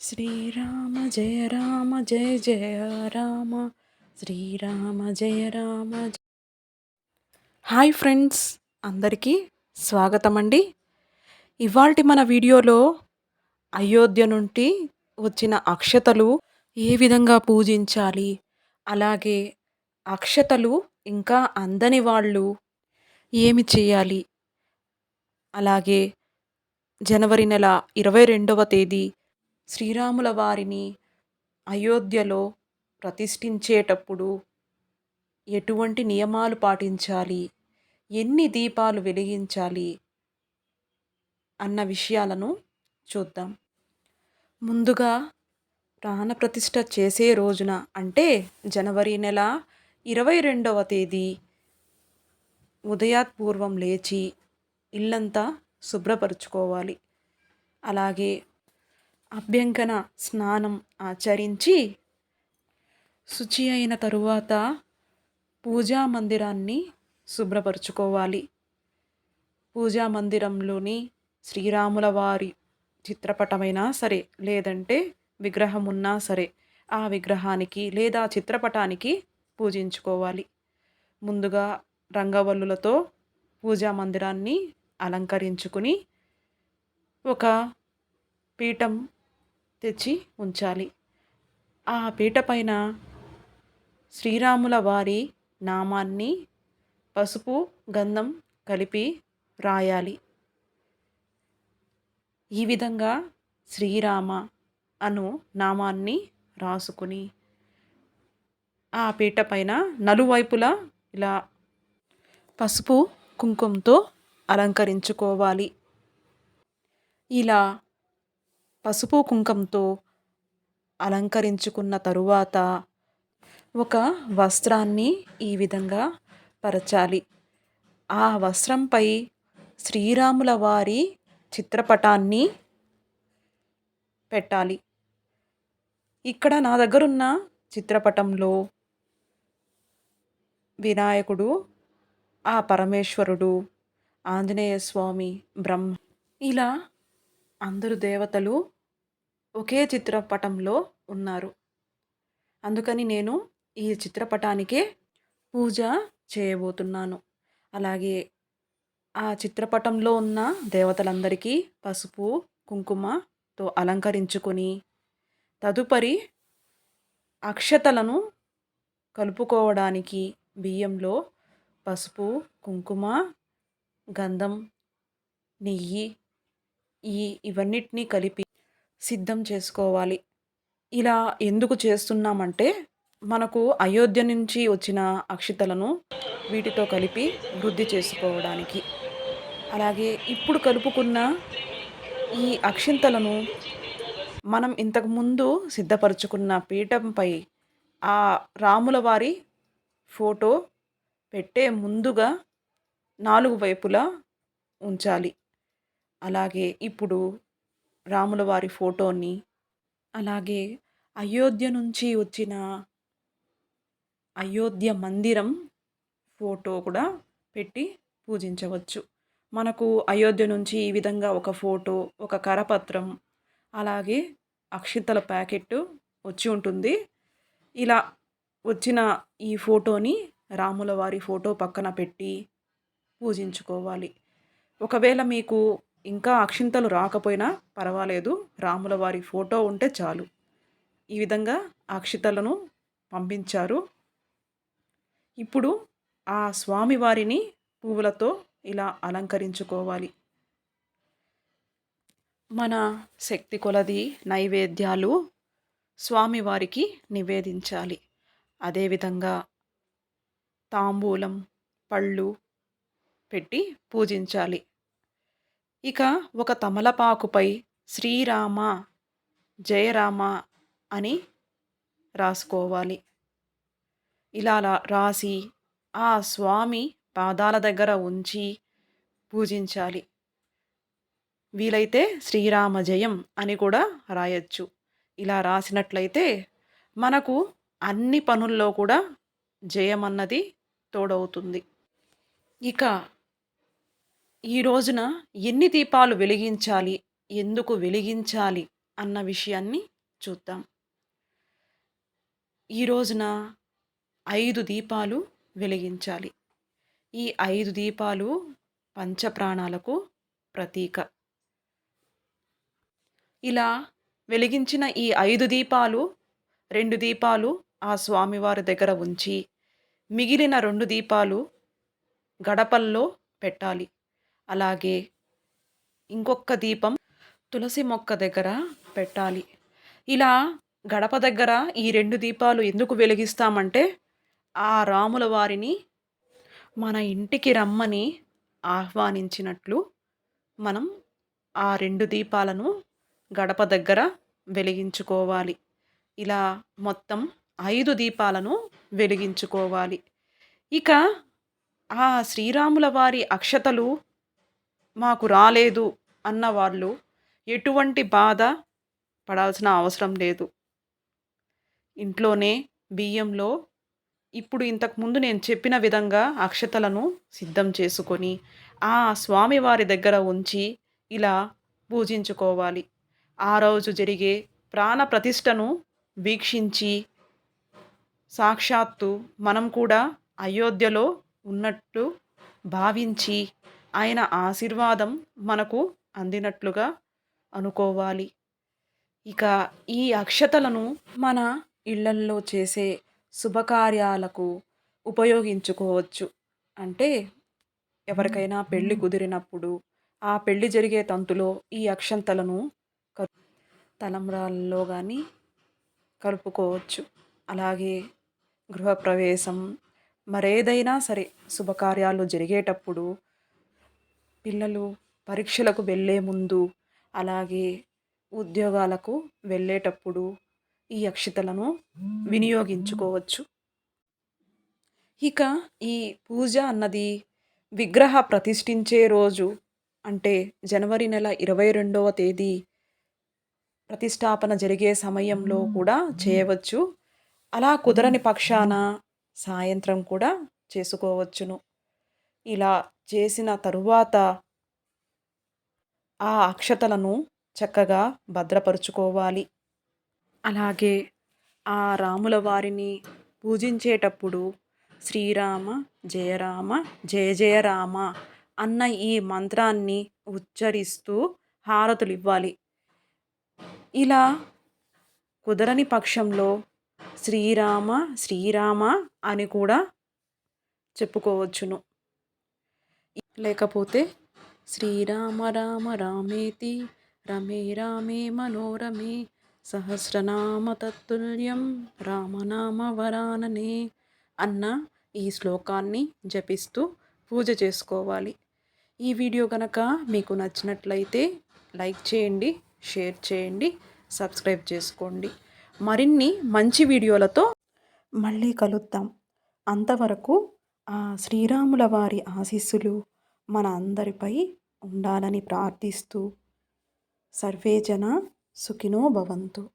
శ్రీరామ జయ రామ జయ జయ రామ శ్రీరామ జయ రామ హాయ్ ఫ్రెండ్స్ అందరికీ స్వాగతం అండి ఇవాల్టి మన వీడియోలో అయోధ్య నుండి వచ్చిన అక్షతలు ఏ విధంగా పూజించాలి? అలాగే అక్షతలు ఇంకా అందని వాళ్ళు ఏమి చేయాలి? అలాగే జనవరి నెల ఇరవై రెండవ తేదీ శ్రీరాముల వారిని అయోధ్యలో ప్రతిష్ఠించేటప్పుడు ఎటువంటి నియమాలు పాటించాలి? ఎన్ని దీపాలు వెలిగించాలి? అన్న విషయాలను చూద్దాం. ముందుగా ప్రాణప్రతిష్ఠ చేసే రోజున అంటే జనవరి నెల ఇరవై రెండవ తేదీ ఉదయాత్పూర్వం లేచి ఇల్లంతా శుభ్రపరుచుకోవాలి. అలాగే అభ్యంకన స్నానం ఆచరించి శుచి అయిన తరువాత పూజా మందిరాన్ని శుభ్రపరుచుకోవాలి. పూజా మందిరంలోని శ్రీరాముల వారి చిత్రపటమైనా సరే లేదంటే విగ్రహం ఉన్నా సరే ఆ విగ్రహానికి లేదా చిత్రపటానికి పూజించుకోవాలి. ముందుగా రంగవల్లులతో పూజా మందిరాన్ని అలంకరించుకుని ఒక పీఠం తెచ్చి ఉంచాలి. ఆ పీట పైన శ్రీరాముల వారి నామాన్ని పసుపు గంధం కలిపి రాయాలి. ఈ విధంగా శ్రీరామ అను నామాన్ని రాసుకుని ఆ పీట పైన నలువైపులా ఇలా పసుపు కుంకుమతో అలంకరించుకోవాలి. ఇలా పసుపు కుంకంతో అలంకరించుకున్న తరువాత ఒక వస్త్రాన్ని ఈ విధంగా పరచాలి. ఆ వస్త్రంపై శ్రీరాముల వారి చిత్రపటాన్ని పెట్టాలి. ఇక్కడ నా దగ్గరున్న చిత్రపటంలో వినాయకుడు ఆ పరమేశ్వరుడు ఆంజనేయ స్వామి బ్రహ్మ ఇలా అందరు దేవతలు ఒకే చిత్రపటంలో ఉన్నారు. అందుకని నేను ఈ చిత్రపటానికే పూజ చేయబోతున్నాను. అలాగే ఆ చిత్రపటంలో ఉన్న దేవతలందరికీ పసుపు కుంకుమతో అలంకరించుకొని తదుపరి అక్షతలను కలుపుకోవడానికి బియ్యంలో పసుపు కుంకుమ గంధం నెయ్యి ఈ ఇవన్నిటినీ కలిపి సిద్ధం చేసుకోవాలి. ఇలా ఎందుకు చేస్తున్నామంటే మనకు అయోధ్య నుంచి వచ్చిన అక్షితలను వీటితో కలిపి వృద్ధి చేసుకోవడానికి. అలాగే ఇప్పుడు కలుపుకున్న ఈ అక్షింతలను మనం ఇంతకుముందు సిద్ధపరచుకున్న పీఠంపై ఆ రాముల వారి ఫోటో పెట్టే ముందుగా నాలుగు వైపులా ఉంచాలి. అలాగే ఇప్పుడు రాముల వారి ఫోటోని అలాగే అయోధ్య నుంచి వచ్చిన అయోధ్య మందిరం ఫోటో కూడా పెట్టి పూజించవచ్చు. మనకు అయోధ్య నుంచి ఈ విధంగా ఒక ఫోటో ఒక కరపత్రం అలాగే అక్షింతల ప్యాకెట్ వచ్చి ఉంటుంది. ఇలా వచ్చిన ఈ ఫోటోని రాముల వారి ఫోటో పక్కన పెట్టి పూజించుకోవాలి. ఒకవేళ మీకు ఇంకా అక్షింతలు రాకపోయినా పర్వాలేదు. రాముల వారి ఫోటో ఉంటే చాలు. ఈ విధంగా అక్షితలను పంపించారు. ఇప్పుడు ఆ స్వామివారిని పువ్వులతో ఇలా అలంకరించుకోవాలి. మన శక్తి కొలది నైవేద్యాలు స్వామివారికి నివేదించాలి. అదేవిధంగా తాంబూలం పళ్ళు పెట్టి పూజించాలి. ఇక ఒక తమలపాకుపై శ్రీరామ జయరామ అని రాసుకోవాలి. ఇలా రాసి ఆ స్వామి పాదాల దగ్గర ఉంచి పూజించాలి. వీలైతే శ్రీరామ జయం అని కూడా రాయొచ్చు. ఇలా రాసినట్లయితే మనకు అన్ని పనుల్లో కూడా జయం అన్నది తోడవుతుంది. ఇక ఈ రోజున ఎన్ని దీపాలు వెలిగించాలి ఎందుకు వెలిగించాలి అన్న విషయాన్ని చూద్దాం. ఈ రోజున ఐదు దీపాలు వెలిగించాలి. ఈ ఐదు దీపాలు పంచప్రాణాలకు ప్రతీక. ఇలా వెలిగించిన ఈ ఐదు దీపాలు రెండు దీపాలు ఆ స్వామివారి దగ్గర ఉంచి మిగిలిన రెండు దీపాలు గడపల్లో పెట్టాలి. అలాగే ఇంకొక దీపం తులసి మొక్క దగ్గర పెట్టాలి. ఇలా గడప దగ్గర ఈ రెండు దీపాలు ఎందుకు వెలిగిస్తామంటే ఆ రాముల వారిని మన ఇంటికి రమ్మని ఆహ్వానించినట్లు మనం ఆ రెండు దీపాలను గడప దగ్గర వెలిగించుకోవాలి. ఇలా మొత్తం ఐదు దీపాలను వెలిగించుకోవాలి. ఇక ఆ శ్రీరాముల వారి అక్షతలు మాకు రాలేదు అన్నవాళ్ళు ఎటువంటి బాధ పడాల్సిన అవసరం లేదు. ఇంట్లోనే బియ్యంలో ఇప్పుడు ఇంతకుముందు నేను చెప్పిన విధంగా అక్షతలను సిద్ధం చేసుకొని ఆ స్వామివారి దగ్గర ఉంచి ఇలా పూజించుకోవాలి. ఆ రోజు జరిగే ప్రాణ ప్రతిష్టను వీక్షించి సాక్షాత్తు మనం కూడా అయోధ్యలో ఉన్నట్టు భావించి ఆయన ఆశీర్వాదం మనకు అందినట్లుగా అనుకోవాలి. ఇక ఈ అక్షతలను మన ఇళ్ళల్లో చేసే శుభకార్యాలకు ఉపయోగించుకోవచ్చు. అంటే ఎవరికైనా పెళ్ళి కుదిరినప్పుడు ఆ పెళ్ళి జరిగే తంతులో ఈ అక్షంతలను తలంబ్రాల్లో కానీ కలుపుకోవచ్చు. అలాగే గృహప్రవేశం మరేదైనా సరే శుభకార్యాలు జరిగేటప్పుడు పిల్లలు పరీక్షలకు వెళ్ళే ముందు అలాగే ఉద్యోగాలకు వెళ్ళేటప్పుడు ఈ అక్షతలను వినియోగించుకోవచ్చు. ఇక ఈ పూజ అన్నది విగ్రహ ప్రతిష్ఠించే రోజు అంటే జనవరి నెల ఇరవై రెండవ తేదీ ప్రతిష్టాపన జరిగే సమయంలో కూడా చేయవచ్చు. అలా కుదరని పక్షాన సాయంత్రం కూడా చేసుకోవచ్చును. ఇలా చేసిన తరువాత ఆ అక్షతలను చక్కగా భద్రపరుచుకోవాలి. అలాగే ఆ రాముల వారిని పూజించేటప్పుడు శ్రీరామ జయరామ జయ జయరామ అన్న ఈ మంత్రాన్ని ఉచ్చరిస్తూ హారతులు ఇవ్వాలి ఇలా కుదరని పక్షంలో శ్రీరామ శ్రీరామ అని కూడా చెప్పుకోవచ్చును. లేకపోతే శ్రీరామ రామ రామేతి రమే రామే మనోరమే సహస్రనామ తత్తుల్యం రామనామ వరాననే అన్న ఈ శ్లోకాన్ని జపిస్తూ పూజ చేసుకోవాలి. ఈ వీడియో కనుక మీకు నచ్చినట్లయితే లైక్ చేయండి షేర్ చేయండి సబ్స్క్రైబ్ చేసుకోండి. మరిన్ని మంచి వీడియోలతో మళ్ళీ కలుద్దాం. అంతవరకు ఆ శ్రీరాముల వారి ఆశీస్సులు మన అందరిపై ఉండాలని ప్రార్థిస్తూ సర్వే జన సుఖినో భవంతు.